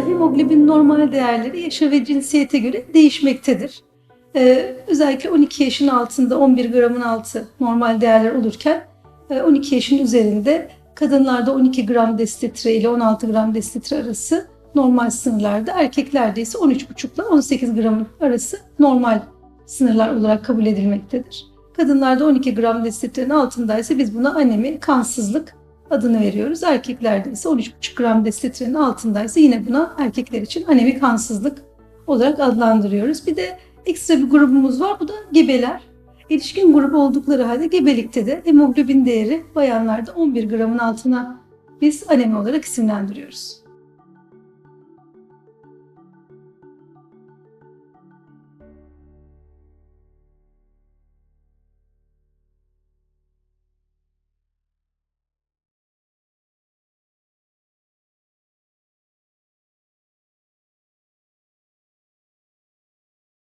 Hemoglobin normal değerleri yaşa ve cinsiyete göre değişmektedir. Ee, özellikle 12 yaşın altında 11 gramın altı normal değerler olurken e, 12 yaşın üzerinde kadınlarda 12 gram desilitre ile 16 gram desilitre arası normal sınırlarda, erkeklerde ise 13,5 ile 18 gram arası normal sınırlar olarak kabul edilmektedir. Kadınlarda 12 gram desilitrenin altındaysa biz buna anemi, kansızlık adını veriyoruz. Erkeklerde ise 13,5 gram desilitrenin altındaysa yine buna erkekler için anemi kansızlık olarak adlandırıyoruz. Bir de ekstra bir grubumuz var. Bu da gebeler. Erişkin grubu oldukları halde gebelikte de hemoglobin değeri bayanlarda 11 gramın altına biz anemi olarak isimlendiriyoruz.